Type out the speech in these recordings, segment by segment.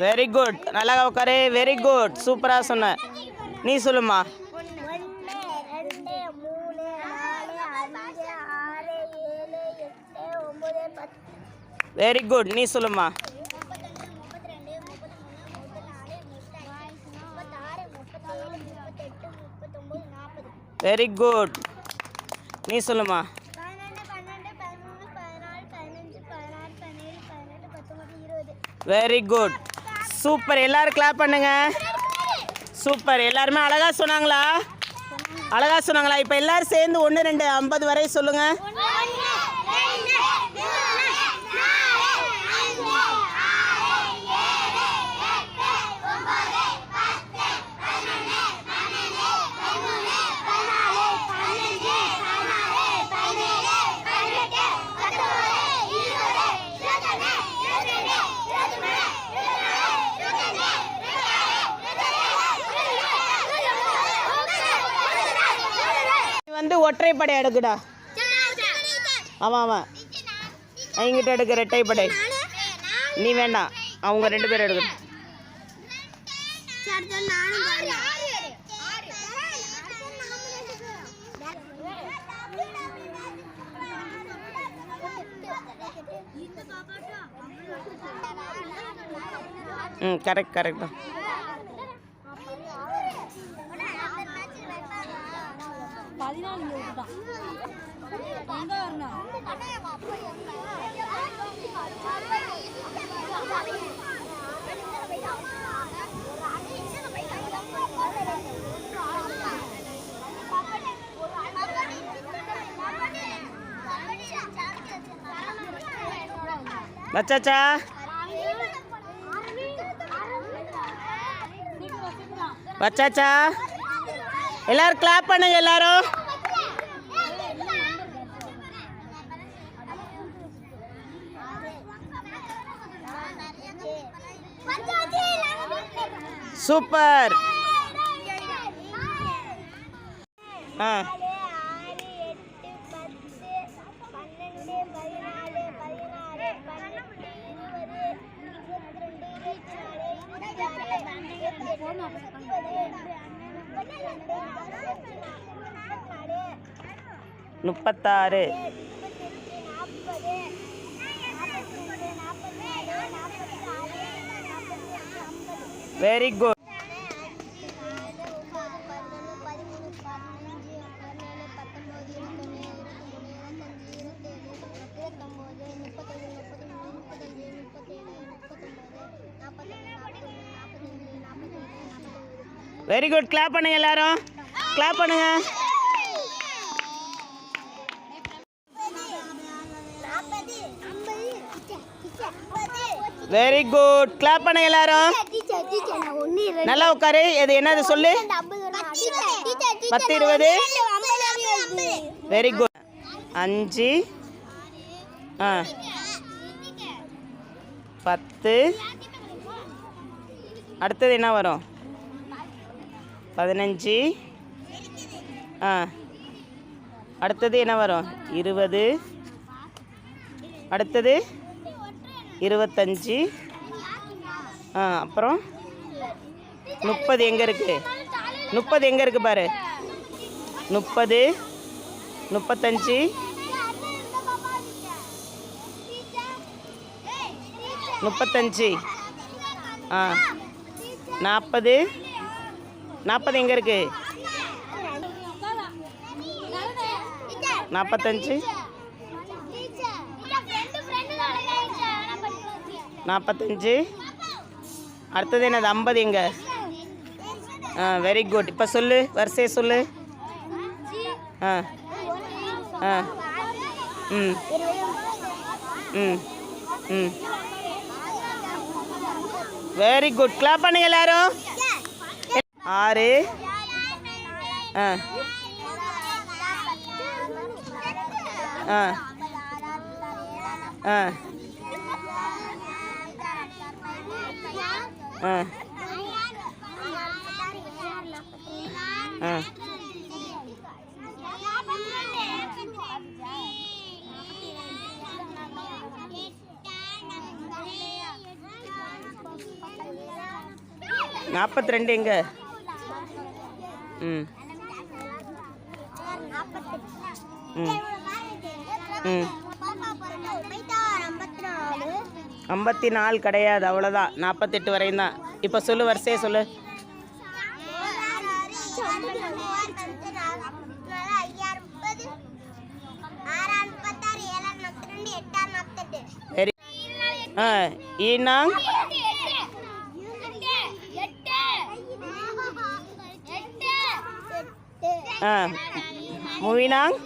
Very good நல்லா உட்காரு. Very good சூப்பராக சொன்ன. நீ சொல்லுமா ஒன்று ரெண்டு மூணு நாலு அஞ்சு ஆறு ஏழு எட்டு ஒம்பது பத்து வெரி குட் நீ சொல்லுமா வெரி குட் நீ சொல்லுமா வெரி குட் சூப்பர் எல்லாரும் கிளாப் பண்ணுங்க. சூப்பர் எல்லாருமே அழகா சொன்னாங்களா? அழகா சொன்னாங்களா? இப்போ எல்லாரும் சேர்ந்து ஒன்று ரெண்டு ஐம்பது வரை சொல்லுங்கள் வந்து ஒற்றைப்படை எடுக்குடா. அவன் அவன். என்கிட்ட எடுக்க ரெட்டைப்படை நீ வேண்டாம் அவங்க ரெண்டு பேரும் எடுக்கட்டும் ம் கரெக்ட் கரெக்ட் தான். பதினாலு தான் எங்க வரணும் வச்சாச்சா வச்சாச்சா எல்லாரும் கிளாப் பண்ணுங்க எல்லாரும். சூப்பர். ஆ. முப்பத்தாறு. Very good very good clap பண்ணுங்க எல்லாரும். கிளாப் பண்ணுங்க. வெரி குட் கிளாப் பண்ணுங்க எல்லாரும். நல்லா உட்காரு. இது என்னது சொல்லு. பத்து இருபது வெரி குட் அஞ்சு. ஆ. பத்து. அடுத்தது என்ன வரும்? பதினஞ்சு. ஆ. அடுத்தது என்ன வரும்? இருபது. அடுத்தது இருபத்தஞ்சி. ஆ அப்புறம்? முப்பது எங்கே இருக்குது முப்பது எங்கே இருக்குது பாரு. முப்பது முப்பத்தஞ்சு. முப்பத்தஞ்சு. ஆ. நாற்பது நாற்பது எங்கே இருக்குது நாற்பத்தஞ்சு நாற்பத்தஞ்சு அடுத்தது என்னது? ஐம்பது எங்கே? ஆ வெரி குட் இப்போ சொல்லு வரிசையை சொல்லு. ஆ. ஆ. ம். ம். ம். வெரி குட் கிளாப் பண்ணுங்க எல்லாரும். ஆறு. ஆ. ஆ. ஆ. ஆ. ஆ. நாற்பத்தி ரெண்டு எங்க? ம். ம். ம். ஐம்பத்தி நாலு கிடையாது அவ்வளோதான் நாற்பத்தெட்டு வரையும் தான் இப்போ சொல்லு வரிசையே சொல்லு. வெரி ஆ ஈனா ஆ மூவினாங்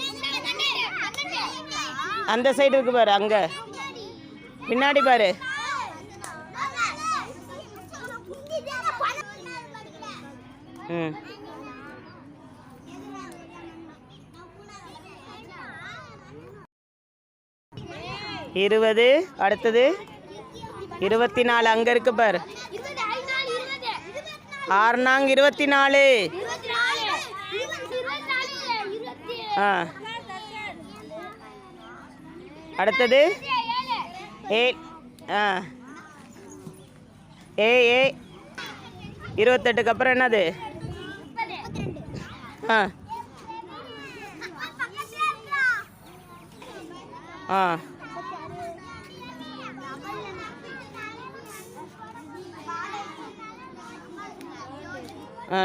அந்த சைடு இருக்கு பாரு அங்கே. பின்னாடி பாரு. ம். இருபது. அடுத்தது. இருபத்தி நாலு அங்கே இருக்கு ஆறு நாங்க இருபத்தி நாலு ஆ. அடுத்தது. ஏ ஆ. ஏ ஏ. இருபத்தெட்டுக்கு அப்புறம் என்னது? ஆ. ஆ.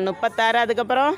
முப்பத்தாறு. அதுக்கப்புறம்?